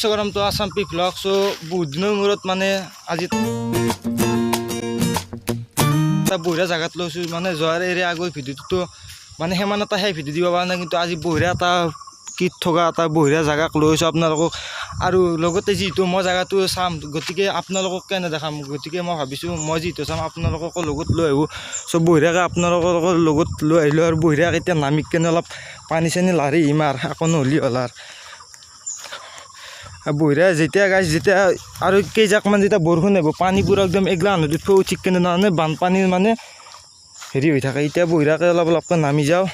Instagram তো Assam P vlog চ' বহুত দিনৰ মূৰত মানে আজি বঢ়িয়া জেগাত লৈছোঁ মানে যোৱাৰ এৰে আগৰ ভিডিঅ'টোতো মানে সিমান এটা সেই ভিডিঅ' দিব পৰা নাই কিন্তু আজি বঢ়িয়া এটা কীট থকা এটা বঢ়িয়া জেগাক লৈছোঁ আপোনালোকক। আৰু লগতে যিহেতু মই জেগাটো চাম গতিকে আপোনালোকক কেনে দেখাম? গতিকে মই ভাবিছোঁ মই যিহেতু চাম আপোনালোককো লগত লৈ আহিব চ' বঢ়িয়াকৈ আপোনালোকৰ লগত লৈ আহিলোঁ আৰু বঢ়িয়াকৈ এতিয়া নামি কেনে অলপ পানী চানী লাৰি আৰু একো নহ'লি হ'ল আৰু। বঢ়িয়া যেতিয়া গাইছ, যেতিয়া আৰু কেইজাকমান যেতিয়া বৰষুণ আহিব পানী পূৰা একদম এগলা নদীত ফৌ ঠিক কেনে মানে বানপানীৰ মানে হেৰি হৈ থাকে। এতিয়া বঢ়িয়াকৈ অলপ অলপকৈ নামি যাওঁ।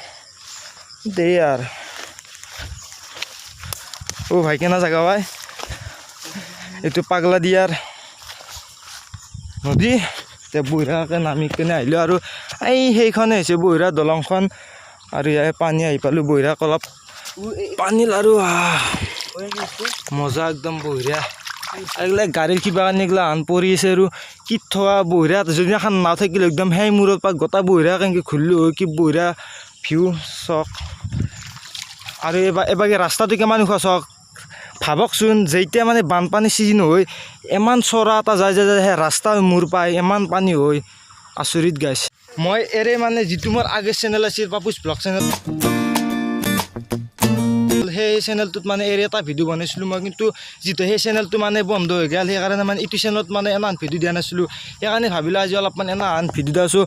দেই আৰু। অ' ভাই কেনা জেগা ভাই? এইটো পাগলা দিয়াৰ নদী, এতিয়া বঢ়িয়াকৈ নামি কেনে আহিলোঁ আৰু এই সেইখনে হৈছে বঢ়িয়া দলংখন। আৰু ইয়াৰ পানী আহি পালোঁ বঢ়িয়াকৈ অলপ পানী আহ। মজা একদম বঢ়িয়া। এইগিলা গাড়ীৰ কিবা কাৰণে এইগিলা আন পৰি আছে আৰু কীট থকা বঢ়িয়া যদি এখন নাও থাকিলে একদম সেই মূৰৰ পৰা গোটা বঢ়িয়া কেনেকৈ ঘূৰিলোঁ হয় কি বঢ়িয়া ভিউ চক। আৰু এবাৰ এবাৰ ৰাস্তাটো কিমান ওখ, চক। ভাবকচোন, যেতিয়া মানে বানপানী ছিজন হয় ইমান চৰা এটা যায় যায় যায়, সেই ৰাস্তা মূৰ পায় ইমান পানী হয়। আচৰিত গাইছে মই এৰে মানে যিটো মোৰ আগৰ চেনেল আছিল, পাপুচ ব্লগ চেনেল সেই চেনেলটোত মানে এৰে এটা ভিডিঅ' বনাইছিলোঁ মই, কিন্তু যিটো সেই চেনেলটো মানে বন্ধ হৈ গ'ল, সেইকাৰণে মানে ইটো চেনেলত মানে এনান ভিডিঅ' দিয়া নাছিলোঁ। সেইকাৰণে ভাবিলোঁ আজি অলপমান এনান ভিডিঅ' আছোঁ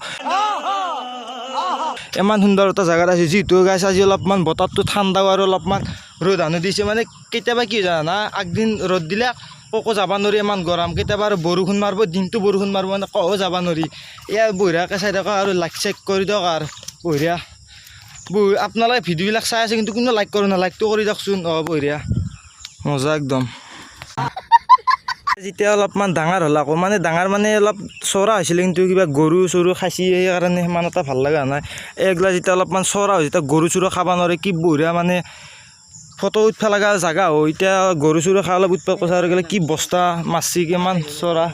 ইমান সুন্দৰ এটা জেগাত আছে যিহেতু গাইছে, আজি অলপমান বতৰটো ঠাণ্ডাও আৰু অলপমান ৰ'দ আনি দিছে। মানে কেতিয়াবা কি জানা, আগদিন ৰ'দ দিলে ককো যাব নোৱাৰি, ইমান গৰম। কেতিয়াবা আৰু বৰষুণ মাৰিব, দিনটো বৰষুণ মাৰিব মানে কহো যাব নোৱাৰি। এয়া বঢ়িয়াকৈ চাই থকা আৰু লাইক চাইক কৰি দিয়ক আৰু। বঢ়িয়া। আপোনালোকে ভিডিঅ'বিলাক চাই আছে কিন্তু কোনো লাইক কৰে না? লাইকটো কৰি দিয়কচোন অঁ বঢ়িয়া মজা একদম। যেতিয়া অলপমান ডাঙৰ হ'ল আকৌ মানে ডাঙৰ মানে অলপ চৰা হৈছিলে কিন্তু কিবা গৰু চৰু খাইছি সেইকাৰণে সিমান এটা ভাল লগা নাই। এইগিলা যেতিয়া অলপমান চৰা হৈ যেতিয়া গৰু চৰু খাব নোৱাৰে কি বঢ়িয়া মানে ফটো উঠিব লগা জেগা হয়। এতিয়া গৰু চৰু খাই অলপ উৎপাত কৰিছে আৰু কি বস্তা মাছছি কিমান চৰা।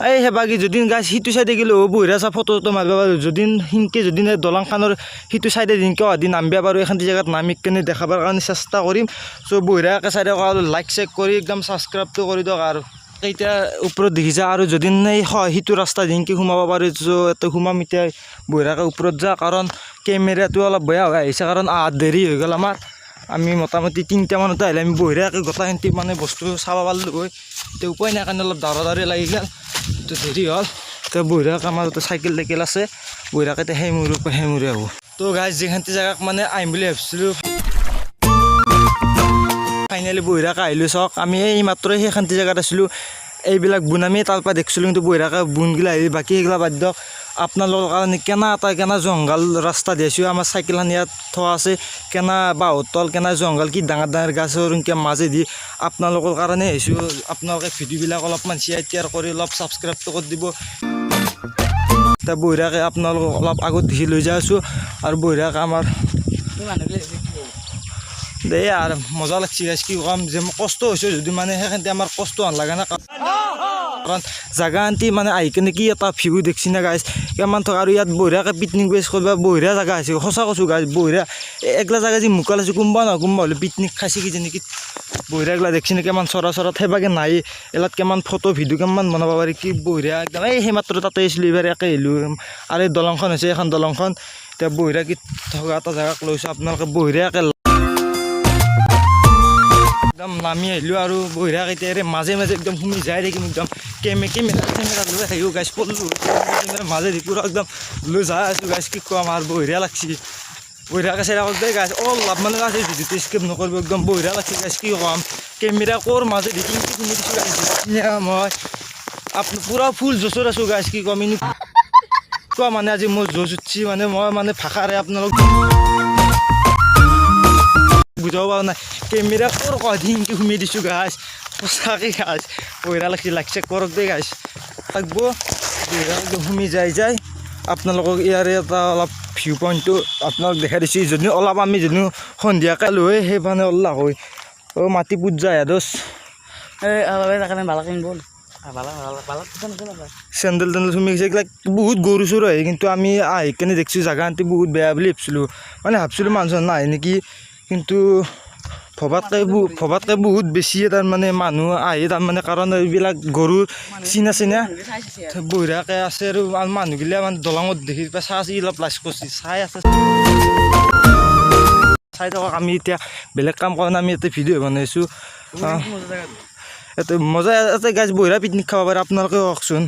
এই সেবাগী যদি গাছ সিটো চাইডে গ'লেও বঢ়িয়া চা ফটো চটো মাৰিব পাৰোঁ যদি সিনকে যদি দলংখনৰ সিটো চাইডে দিনকে অহা দিন নামিব পাৰোঁ এখন জেগাত নামি কেনে দেখাবৰ কাৰণে চেষ্টা কৰিম। চ' বঢ়িয়াকৈ চাই দিয়ক আৰু লাইক চাইক কৰি একদম ছাবস্ক্ৰাইবটো কৰি দিয়ক আৰু। এতিয়া ওপৰত দেখিছা আৰু যদি এই সিটো ৰাস্তা দিনকে সোমাব পাৰোঁ ইয়াতে সোমাম এতিয়া বঢ়িয়াকৈ ওপৰত যা, কাৰণ কেমেৰাটো অলপ বেয়া হৈ আহিছে, কাৰণ আহাত দেৰি হৈ গ'ল আমাৰ। আমি মোটামুটি তিনিটামানতে আহিলে, আমি বঢ়িয়াকৈ গোটেইখিনি মানে বস্তু চাব পাৰিলোঁ হয় এতিয়া উপায় নাই কাৰণে অলপ দাৰা দাৰি লাগি গ'ল তো দেৰি হ'ল। তো বঢ়িয়াকৈ আমাৰ তাতে চাইকেল টাইকেল আছে। বঢ়িয়াকৈ এতিয়া সেই মূৰৰ পৰা সেই মূৰে হ'ব। তো গাই যিখানটি জেগাক মানে আহিম বুলি ভাবিছিলোঁ ফাইনেলি বহিৰাক আহিলোঁ। চাওক, আমি এই মাত্ৰ সেইখানটি জেগাত আছিলোঁ। এইবিলাক বুন আমি তাৰ পৰা দেখিছিলোঁ, কিন্তু বঢ়িয়াকৈ বুনগিলা আহি বাকী সেইগিলা বাদ দিয়ক। আপোনালোকৰ কাৰণে কেনা এটা, কেনা জংঘল ৰাস্তা দিছোঁ আমাৰ চাইকেলখন ইয়াত থোৱা আছে, কেনা বাঁহৰ তল, কেনা জংঘল কি ডাঙৰ ডাঙৰ গাছৰ এনেকৈ মাজেদি আপোনালোকৰ কাৰণে আহিছোঁ আপোনালোকে ভিডিঅ'বিলাক অলপমান শ্বেয়াৰ টিয়াৰ কৰি অলপ ছাবস্ক্ৰাইবটো কৰি দিব। এতিয়া বঢ়িয়াকৈ আপোনালোকক অলপ আগত দেখি লৈ যাই আছোঁ, আৰু বঢ়িয়াকৈ আমাৰ দেই আৰু মজা লাগছে গাইছ কি ক'ম, যে কষ্ট হৈছে, যদি মানে সেইখানতে আমাৰ কষ্ট নালাগে না। কাৰণ জাগা আনটি মানে আহি কিনে কি এটা ভিউ দেখছি না গাইছ কিমান থকা আৰু ইয়াত বঢ়িয়াকৈ পিকনিক প্লেচ কৰিব বঢ়িয়া জেগা আছে সঁচা কৈছোঁ গাইছ এ- একলা জেগা যি মোকাল আছে কোনোবা নহয় কোনোবা হ'লে পিকনিক খাইছে কিজানি কি বঢ়িয়া এগলা দেখছি নে কিমান চৰা চৰা সেইবাগে নাই এলাত কিমান ফটো ভিডিঅ' কিমান বনাব পাৰি কি বঢ়িয়া একদম এই সেইমাত্ৰ তাতে আহিছিলোঁ এইবাৰ একে আহিলোঁ আৰু এই দলংখন হৈছে এইখন দলংখন এতিয়া বঢ়িয়া কি থকা এটা জেগাক লৈছোঁ আপোনালোকে বঢ়িয়াকৈ একদম নামি আহিলোঁ আৰু এতিয়া এৰে মাজে মাজে একদম সোমাই যাই থাকিম একদম। কেমে কেমেৰা কেমেৰা লৈ আহিও গাইছ পল্লো কেমেৰা মাজেদি পূৰা একদম লৈ যাই আছোঁ গাইছ কি ক'ম আৰু বঢ়িয়া লাগছি। চাই থাকক দেই গাইছ অলপ মানে গাইছ ভিডিঅ'টো স্কিপ নকৰিব, একদম বঢ়িয়া লাগছি গাইছ কি ক'ম। কেমেৰা ক'ৰ মাজেদি কিনকে সোমাই দিছোঁ গাইছ মই। আপুনি পূৰা ফুল জচত আছোঁ গাইছ কি ক'ম এনে কোৱা মানে আজি মোৰ জচ উঠছি মানে মই মানে ভাষাৰে আপোনালোক বুজাব পৰা নাই। কেমেৰা ক'ৰ কধিনকৈ সোমাই দিছোঁ গাছ সঁচাকৈ গাছ বঢ়িয়া লাগছে লাগছে কৰক দেই গাছ থাকব। বঢ়িয়া যাই যাই। আপোনালোকক ইয়াৰে এটা অলপ ভিউ পইণ্টটো আপোনালোক দেখাই দিছোঁ। যদি অলপ আমি যদি সন্ধিয়াকৈ লৈ সেই মানে ওলা হয় অ' মাটি পুত যায় দোষ। চেণ্ডেল টেণ্ডেল সোমাই গৈছে এইবিলাক বহুত গৰু চৰু আহে কিন্তু আমি আহি কেনে দেখিছোঁ জাগা আনটি বহুত বেয়া বুলি ভাবিছিলোঁ। মানে ভাবিছিলোঁ মানুহ নাহে নেকি? কিন্তু ভবাতকৈ ভবাতকৈ বহুত বেছিয়ে তাৰমানে মানুহ আহে তাৰমানে কাৰণ এইবিলাক গৰুৰ চিনা চিনা বহিৰাকে আছে আৰু মানুহগিলা মানে দলঙত দেখি পাই চাই আছে অলপ লাজ কৰিছে চাই আছে। চাই থাকক আমি এতিয়া বেলেগ কাম কৰা নাই আমি ইয়াতে ভিডিঅ' বনাইছোঁ। ইয়াতে মজা ইয়াতে গাছ বহিৰা পিকনিক খাব পাৰে আপোনালোকে কওকচোন।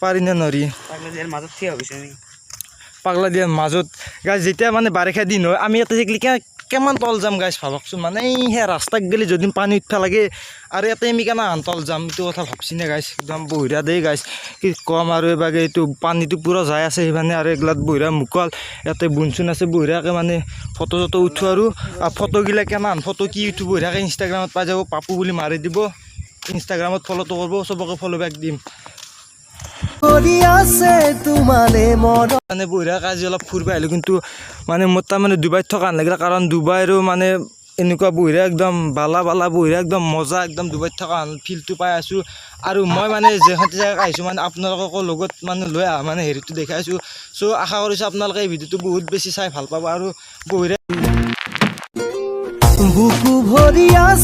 পাৰি নে হৈছোঁ পাগলা দিয়াৰ মাজত। গাছ যেতিয়া মানে বাৰিষা দিন হয় আমি ইয়াতে কে কিমান তল যাম গাছ ভাবকচোন? মানে সেই ৰাস্তাত গ'লে যদি পানী উঠিব লাগে, আৰু ইয়াতে আমি কেনে আন তল যাম এইটো কথা ভাবছি নে গাছ একদম বহিৰা দেই গাছ কি কম আৰু এইবাগে এইটো পানীটো পূৰা যাই আছে সেইকাৰণে আৰু এইগিলাত বহিৰা মুকল। ইয়াতে বুন চুন আছে বহিৰাকে মানে ফটো চটো উঠোঁ আৰু। ফটোগিলা কেনে ফটো কি উঠো? বহিৰাকে ইনষ্টাগ্ৰামত পাই যাব, পাপু বুলি মাৰি দিব। ইনষ্টাগ্ৰামত ফ'ল'টো কৰিব, চবকে ফ'ল' বেক দিম। মন বহিৰাক আজি অলপ ফুৰিব আহিলোঁ, কিন্তু মানে মোৰ তাৰমানে ডুবাইত থকা নালাগিলে, কাৰণ ডুবাইৰো মানে এনেকুৱা বহিৰা একদম বালা বালা বহিৰা, একদম মজা, একদম ডুবাইত থকা ফিলটো পাই আছোঁ। আৰু মই মানে যিহঁতে জেগাত আহিছোঁ মানে আপোনালোককো লগত মানে লৈ অহা মানে হেৰিটো দেখাই আছোঁ। চ' আশা কৰিছোঁ আপোনালোকে এই ভিডিঅ'টো বহুত বেছি চাই ভালো পাব আৰু বহিৰা বুকু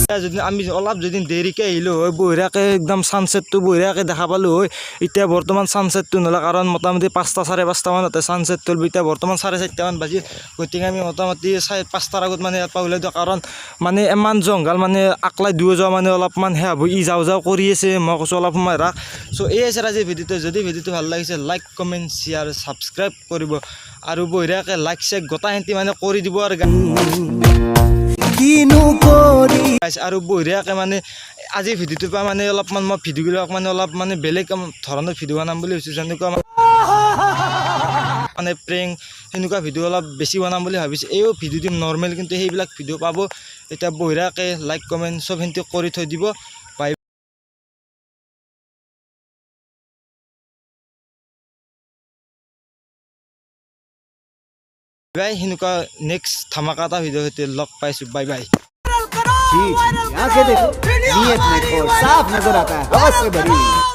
এতিয়া যদি আমি অলপ যদি দেৰিকৈ আহিলোঁ, হয়, বহিৰাকে একদম ছানছেটটো বহিৰাকে দেখা পালোঁ, হয়, এতিয়া বৰ্তমান ছানছেটটো নহ'লে কাৰণ মোটামুটি পাঁচটা চাৰে পাঁচটামানতে ছানছেট তুলিব। এতিয়া বৰ্তমান চাৰে চাৰিটামান বাজি, গতিকে আমি মোটামুটি চাৰে পাঁচটাৰ আগত মানে ইয়াৰ পৰা ওলাই দিওঁ। কাৰণ মানে ইমান জংঘল মানে আকলাই দুয়ো যোৱা মানে অলপমান সেয়া হ'ব ই যাওঁ যাওঁ কৰি আছে, মই কৈছোঁ অলপ সময় ৰাখ। চ' এই আছে আজিৰ ভিডিঅ'টো। যদি ভিডিঅ'টো ভালো লাগিছে লাইক কমেণ্ট শ্বেয়াৰ ছাবস্ক্ৰাইব কৰিব। আৰু বহিৰাকে লাইক চেক গোটাই মানে কৰি দিব আৰু কিনো কৰি আৰু বঢ়িয়াকৈ মানে আজি ভিডিঅ'টোৰ পৰা মানে অলপমান মই ভিডিঅ'বিলাক মানে অলপ মানে বেলেগ ধৰণৰ ভিডিঅ' বনাম বুলি ভাবিছোঁ, যেনেকুৱা মানে- মানে প্ৰেং সেনেকুৱা ভিডিঅ' অলপ বেছি বনাম বুলি ভাবিছোঁ। এইও ভিডিঅ'টো নৰ্মেল কিন্তু সেইবিলাক ভিডিঅ' পাব। এতিয়া বঢ়িয়াকৈ লাইক কমেণ্ট চব সেনেকৈ কৰি থৈ দিব। বাই বাই সেনেকুৱা নেক্সট ধামাকা এটা ভিডিঅ' সৈতে লগ পাইছোঁ বাই বাই आंखें देखो नीयत में खौफ साफ नजर आता है हवस से भरी